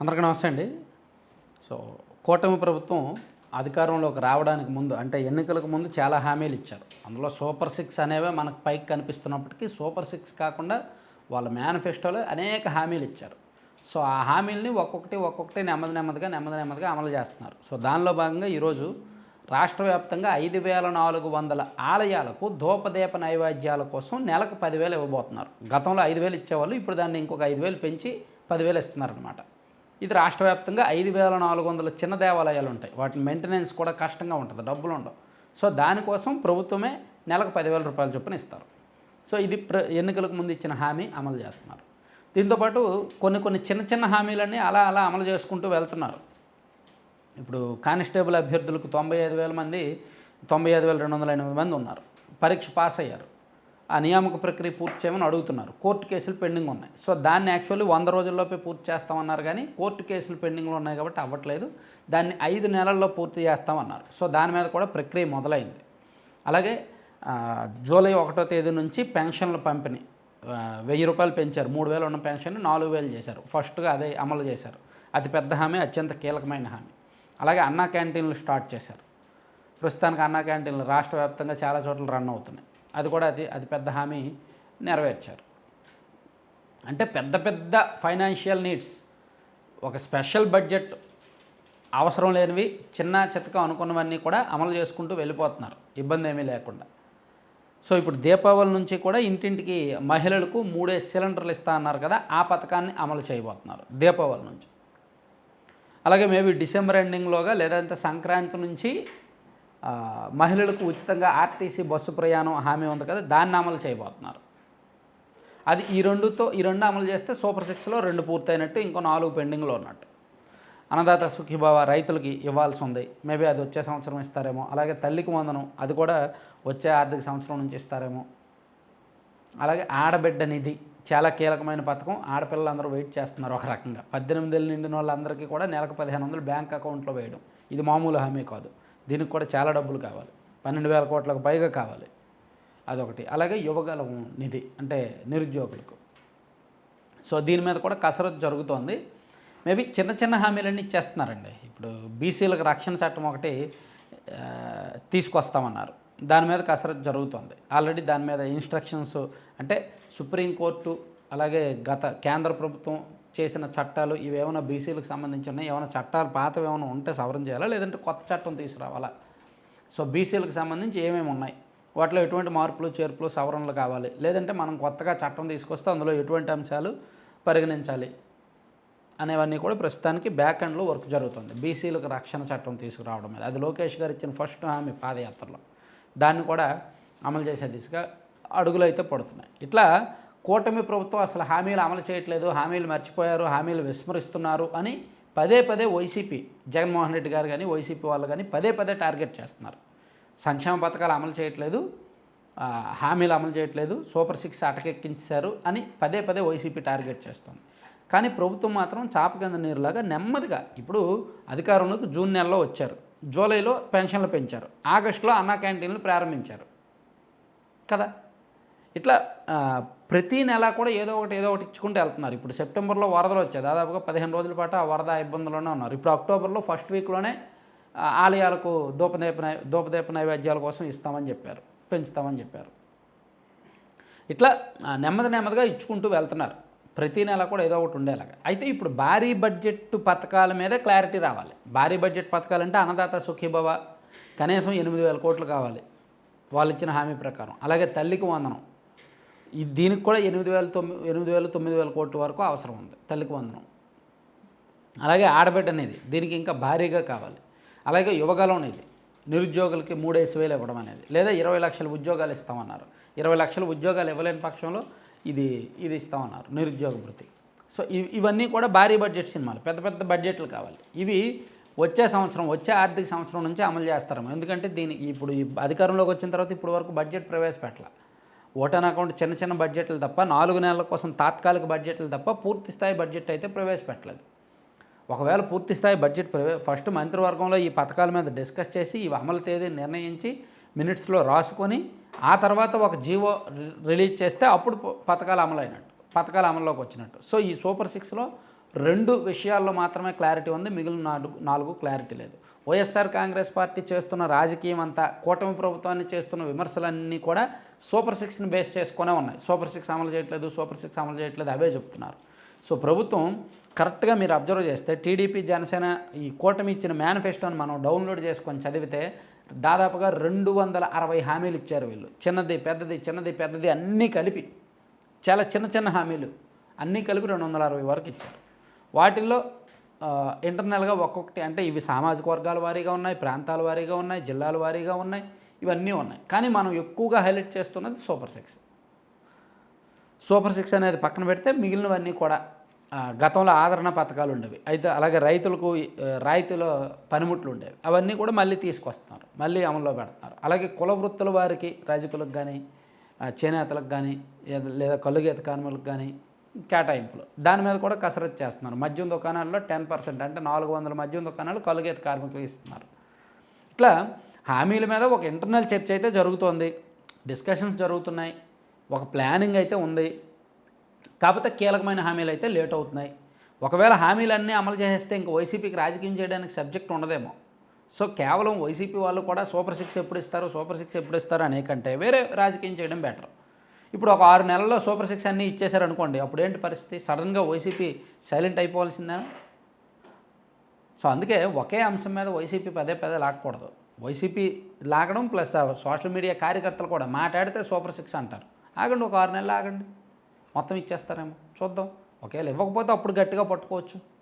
అందరికీ నమస్తే అండి. సో కూటమి ప్రభుత్వం అధికారంలోకి రావడానికి ముందు అంటే ఎన్నికలకు ముందు చాలా హామీలు ఇచ్చారు. అందులో సూపర్ సిక్స్ అనేవే మనకు పైకి కనిపిస్తున్నప్పటికీ సూపర్ సిక్స్ కాకుండా వాళ్ళ మేనిఫెస్టోలో అనేక హామీలు ఇచ్చారు. సో ఆ హామీలని ఒక్కొక్కటి ఒక్కొక్కటి నెమ్మది నెమ్మదిగా నెమ్మది నెమ్మదిగా అమలు చేస్తున్నారు. సో దానిలో భాగంగా ఈరోజు రాష్ట్ర వ్యాప్తంగా ఐదు వేల నాలుగు వందల ఆలయాలకు ధూపదీప నైవేద్యాల కోసం నెలకు పదివేలు ఇవ్వబోతున్నారు. గతంలో ఐదు వేలు ఇచ్చేవాళ్ళు ఇప్పుడు దాన్ని ఇంకొక ఐదు వేలు పెంచి పదివేలు ఇస్తున్నారనమాట ఇది రాష్ట్ర వ్యాప్తంగా ఐదు వేల నాలుగు వందల చిన్న దేవాలయాలు ఉంటాయి. వాటి మెయింటెనెన్స్ కూడా కష్టంగా ఉంటుంది డబ్బులు ఉండవు. సో దానికోసం ప్రభుత్వమే నెలకు పదివేల రూపాయల చొప్పున ఇస్తారు. సో ఇది ప్ర ఎన్నికలకు ముందు ఇచ్చిన హామీ అమలు చేస్తున్నారు. దీంతోపాటు కొన్ని కొన్ని చిన్న చిన్న హామీలన్నీ అలా అలా అమలు చేసుకుంటూ వెళ్తున్నారు. ఇప్పుడు కానిస్టేబుల్ అభ్యర్థులకు తొంభై ఐదు వేల మంది తొంభై ఐదు వేల రెండు వందల ఎనిమిది మంది ఉన్నారు. పరీక్ష పాస్ అయ్యారు. ఆ నియామక ప్రక్రియ పూర్తి చేయమని అడుగుతున్నారు. కోర్టు కేసులు పెండింగ్ ఉన్నాయి. సో దాన్ని యాక్చువల్లీ వంద రోజుల్లోపే పూర్తి చేస్తామన్నారు కానీ కోర్టు కేసులు పెండింగ్లో ఉన్నాయి కాబట్టి అవ్వట్లేదు. దాన్ని ఐదు నెలల్లో పూర్తి చేస్తామన్నారు. సో దాని మీద కూడా ప్రక్రియ మొదలైంది. అలాగే జూలై ఒకటో తేదీ నుంచి పెన్షన్ల పంపిణీ వెయ్యి రూపాయలు పెంచారు. మూడు వేలు ఉన్న పెన్షన్ నాలుగు వేలు చేశారు. ఫస్ట్గా అదే అమలు చేశారు. అతిపెద్ద హామీ అత్యంత కీలకమైన హామీ. అలాగే అన్నా క్యాంటీన్లు స్టార్ట్ చేశారు. ప్రస్తుతానికి అన్నా క్యాంటీన్లు రాష్ట్ర వ్యాప్తంగా చాలా చోట్ల రన్ అవుతున్నాయి. అది కూడా అది అది పెద్ద హామీ నెరవేర్చారు. అంటే పెద్ద పెద్ద ఫైనాన్షియల్ నీడ్స్ ఒక స్పెషల్ బడ్జెట్ అవసరం లేనివి చిన్న చితకం అనుకున్నవన్నీ కూడా అమలు చేసుకుంటూ వెళ్ళిపోతున్నారు. ఇబ్బంది ఏమీ లేకుండా. సో ఇప్పుడు దీపావళి నుంచి కూడా ఇంటింటికి మహిళలకు మూడే సిలిండర్లు ఇస్తా అన్నారు కదా ఆ పథకాన్ని అమలు చేయబోతున్నారు దీపావళి నుంచి. అలాగే మేబీ డిసెంబర్ ఎండింగ్లోగా లేదంటే సంక్రాంతి నుంచి మహిళలకు ఉచితంగా ఆర్టీసీ బస్సు ప్రయాణం హామీ ఉంది కదా దాన్ని అమలు చేయబోతున్నారు. అది ఈ రెండుతో ఈ రెండు అమలు చేస్తే సూపర్ సిక్స్లో రెండు పూర్తయినట్టు ఇంకో నాలుగు పెండింగ్లో ఉన్నట్టు. అన్నదాత సుఖీభావ రైతులకి ఇవ్వాల్సి ఉంది. మేబీ అది వచ్చే సంవత్సరం ఇస్తారేమో అలాగే తల్లికి వందనం అది కూడా వచ్చే ఆర్థిక సంవత్సరం నుంచి ఇస్తారేమో. అలాగే ఆడబిడ్డ నిధి చాలా కీలకమైన పథకం ఆడపిల్లలందరూ వెయిట్ చేస్తున్నారు ఒక రకంగా. పద్దెనిమిది ఏళ్ళు నిండిన వాళ్ళందరికీ కూడా నెలకు పదిహేను వందలు బ్యాంక్ అకౌంట్లో వేయడం. ఇది మామూలు హామీ కాదు. దీనికి కూడా చాలా డబ్బులు కావాలి. పన్నెండు వేల కోట్లకు పైగా కావాలి. అదొకటి. అలాగే యువగలం నిధి అంటే నిరుద్యోగులకు. సో దీని మీద కూడా కసరత్తు జరుగుతోంది. మేబీ చిన్న చిన్న హామీలన్నీ ఇచ్చేస్తున్నారండి. ఇప్పుడు బీసీలకు రక్షణ చట్టం ఒకటి తీసుకొస్తామన్నారు. దాని మీద కసరత్తు జరుగుతోంది. ఆల్రెడీ దాని మీద ఇన్స్ట్రక్షన్స్ అంటే సుప్రీంకోర్టు అలాగే గత కేంద్ర ప్రభుత్వం చేసిన చట్టాలు ఇవేమైనా బీసీలకు సంబంధించి ఉన్నాయి ఏమైనా చట్టాలు పాతవి ఏమైనా ఉంటే సవరణ చేయాలా లేదంటే కొత్త చట్టం తీసుకురావాలా? సో బీసీలకు సంబంధించి ఏమేమి ఉన్నాయి? వాటిలో ఎటువంటి మార్పులు చేర్పులు సవరణలు కావాలి? లేదంటే మనం కొత్తగా చట్టం తీసుకొస్తే అందులో ఎటువంటి అంశాలు పరిగణించాలి? అనేవన్నీ కూడా ప్రస్తుతానికి బ్యాక్ ఎండ్లో వర్క్ జరుగుతుంది. బీసీలకు రక్షణ చట్టం తీసుకురావడం మీద. అది లోకేష్ గారు ఇచ్చిన ఫస్ట్ హామీ పాదయాత్రలో. దాన్ని కూడా అమలు చేసే దిశగా అడుగులు అయితే పడుతున్నాయి. ఇట్లా కూటమి ప్రభుత్వం అసలు హామీలు అమలు చేయట్లేదు హామీలు మర్చిపోయారు హామీలు విస్మరిస్తున్నారు అని పదే పదే వైసీపీ జగన్మోహన్ రెడ్డి గారు కానీ వైసీపీ వాళ్ళు కానీ పదే పదే టార్గెట్ చేస్తున్నారు. సంక్షేమ పథకాలు అమలు చేయట్లేదు హామీలు అమలు చేయట్లేదు సూపర్ సిక్స్ అటకెక్కించారు అని పదే పదే వైసీపీ టార్గెట్ చేస్తుంది. కానీ ప్రభుత్వం మాత్రం చాప కింద నీరులాగా నెమ్మదిగా ఇప్పుడు అధికారంలోకి జూన్ నెలలో వచ్చారు. జూలైలో పెన్షన్లు పెంచారు. ఆగస్టులో అన్నా క్యాంటీన్లు ప్రారంభించారు. కదా? ఇట్లా ప్రతీ ప్రతి నెల కూడా ఏదో ఒకటి ఏదో ఒకటి ఇచ్చుకుంటూ వెళ్తున్నారు. ఇప్పుడు సెప్టెంబర్లో వరదలు వచ్చాయి. దాదాపుగా పదిహేను రోజుల పాటు ఆ వరద ఇబ్బందుల్లోనే ఉన్నారు. ఇప్పుడు అక్టోబర్లో ఫస్ట్ వీక్లోనే ఆలయాలకు దూపదీప నై దూపదీప నైవేద్యాల కోసం ఇస్తామని చెప్పారు పెంచుతామని చెప్పారు. ఇట్లా నెమ్మది నెమ్మదిగా ఇచ్చుకుంటూ వెళ్తున్నారు. ప్రతి నెల కూడా ఏదో ఒకటి ఉండేలాగా. అయితే ఇప్పుడు భారీ బడ్జెట్ పథకాల మీద క్లారిటీ రావాలి. భారీ బడ్జెట్ పథకాలంటే అన్నదాత సుఖీభవ కనీసం ఎనిమిది వేల కోట్లు కావాలి. వాళ్ళు ఇచ్చిన హామీ ప్రకారం. అలాగే తల్లికి వందనం. ఈ దీనికి కూడా ఎనిమిది వేల తొమ్మిది ఎనిమిది వేల తొమ్మిది వేల కోట్ల వరకు అవసరం ఉంది తల్లికి వందనం. అలాగే ఆడబిడ్డ అనేది దీనికి ఇంకా భారీగా కావాలి. అలాగే యువగలం అనేది నిరుద్యోగులకి మూడేసి వేలు ఇవ్వడం అనేది లేదా ఇరవై లక్షల ఉద్యోగాలు ఇస్తామన్నారు. ఇరవై లక్షల ఉద్యోగాలు ఇవ్వలేని పక్షంలో ఇది ఇది ఇస్తామన్నారు నిరుద్యోగ భృతి సో ఇవి ఇవన్నీ కూడా భారీ బడ్జెట్ సినిమాలు పెద్ద పెద్ద బడ్జెట్లు కావాలి. ఇవి వచ్చే సంవత్సరం వచ్చే ఆర్థిక సంవత్సరం నుంచి అమలు చేస్తారేమో ఎందుకంటే దీని ఇప్పుడు ఈ అధికారంలోకి వచ్చిన తర్వాత ఇప్పటి వరకు బడ్జెట్ ప్రవేశపెట్టాల. ఓటాన్ అకౌంట్ చిన్న చిన్న బడ్జెట్లు తప్ప నాలుగు నెలల కోసం తాత్కాలిక బడ్జెట్లు తప్ప పూర్తి స్థాయి బడ్జెట్ అయితే ప్రవేశపెట్టలేదు. ఒకవేళ పూర్తి స్థాయి బడ్జెట్ ప్రవే ఫస్ట్ మంత్రివర్గంలో ఈ పథకాల మీద డిస్కస్ చేసి ఇవి అమలు తేదీ నిర్ణయించి మినిట్స్లో రాసుకొని ఆ తర్వాత ఒక జీవో రిలీజ్ చేస్తే అప్పుడు పథకాలు అమలైనట్టు పథకాలు అమల్లోకి వచ్చినట్టు. సో ఈ సూపర్ సిక్స్లో రెండు విషయాల్లో మాత్రమే క్లారిటీ ఉంది. మిగిలిన నాలుగు నాలుగు క్లారిటీ లేదు. వైఎస్ఆర్ కాంగ్రెస్ పార్టీ చేస్తున్న రాజకీయం అంతా కూటమి ప్రభుత్వాన్ని చేస్తున్న విమర్శలన్నీ కూడా సూపర్ సిక్స్ని బేస్ చేసుకునే ఉన్నాయి. సూపర్ సిక్స్ అమలు చేయట్లేదు సూపర్ సిక్స్ అమలు చేయట్లేదు అవే చెప్తున్నారు. సో ప్రభుత్వం కరెక్ట్గా మీరు అబ్జర్వ్ చేస్తే టీడీపీ జనసేన ఈ కూటమి ఇచ్చిన మేనిఫెస్టోని మనం డౌన్లోడ్ చేసుకొని చదివితే దాదాపుగా రెండు వందల అరవై హామీలు ఇచ్చారు వీళ్ళు. చిన్నది పెద్దది చిన్నది పెద్దది అన్నీ కలిపి చాలా చిన్న చిన్న హామీలు. అన్నీ కలిపి రెండు వందల అరవై వరకు ఇచ్చారు. వాటిల్లో ఇంటర్నల్గా ఒక్కొక్కటి అంటే ఇవి సామాజిక వర్గాల వారీగా ఉన్నాయి ప్రాంతాల వారీగా ఉన్నాయి జిల్లాల వారీగా ఉన్నాయి ఇవన్నీ ఉన్నాయి. కానీ మనం ఎక్కువగా హైలైట్ చేస్తున్నది సూపర్ సిక్స్ సూపర్ సిక్స్ అనేది పక్కన పెడితే మిగిలినవన్నీ కూడా గతంలో ఆదరణ పథకాలు ఉండేవి. అయితే అలాగే రైతులకు రాయితీల పనిముట్లు ఉండేవి. అవన్నీ కూడా మళ్ళీ తీసుకొస్తున్నారు. మళ్ళీ అమల్లో పెడుతున్నారు. అలాగే కుల వృత్తుల వారికి రజకులకు కానీ చేనేతలకు కానీ లేదా కలుగీత కార్మికులకు కానీ కేటాయింపులు. దాని మీద కూడా కసరత్తు చేస్తున్నారు. మద్యం దుకాణాల్లో టెన్ పర్సెంట్ అంటే నాలుగు వందల మద్యం దుకాణాలు కలుగేట్ కార్మికులు ఇస్తున్నారు. ఇట్లా హామీల మీద ఒక ఇంటర్నల్ చర్చ అయితే జరుగుతోంది. డిస్కషన్స్ జరుగుతున్నాయి. ఒక ప్లానింగ్ అయితే ఉంది. కాకపోతే కీలకమైన హామీలు అయితే లేట్ అవుతున్నాయి. ఒకవేళ హామీలన్నీ అమలు చేసేస్తే ఇంక వైసీపీకి రాజకీయం చేయడానికి సబ్జెక్ట్ ఉండదేమో. సో కేవలం వైసీపీ వాళ్ళు కూడా సూపర్ సిక్స్ ఎప్పుడు ఇస్తారు సూపర్ సిక్స్ ఎప్పుడు ఇస్తారు అనే కంటే వేరే రాజకీయం చేయడం బెటర్. ఇప్పుడు ఒక ఆరు నెలల్లో సూపర్ సిక్స్ అన్నీ ఇచ్చేశారనుకోండి అప్పుడు ఏంటి పరిస్థితి? సడన్గా వైసీపీ సైలెంట్ అయిపోవాల్సిందా సో అందుకే ఒకే అంశం మీద వైసీపీ పదే పదే లాక్కూడదు వైసీపీ లాగడం ప్లస్ సోషల్ మీడియా కార్యకర్తలు కూడా మాట్లాడితే సూపర్ సిక్స్ అంటారు. ఆగండి ఒక ఆరు నెలలు ఆగండి. మొత్తం ఇచ్చేస్తారేమో. చూద్దాం. ఒకవేళ ఇవ్వకపోతే అప్పుడు గట్టిగా పట్టుకోవచ్చు.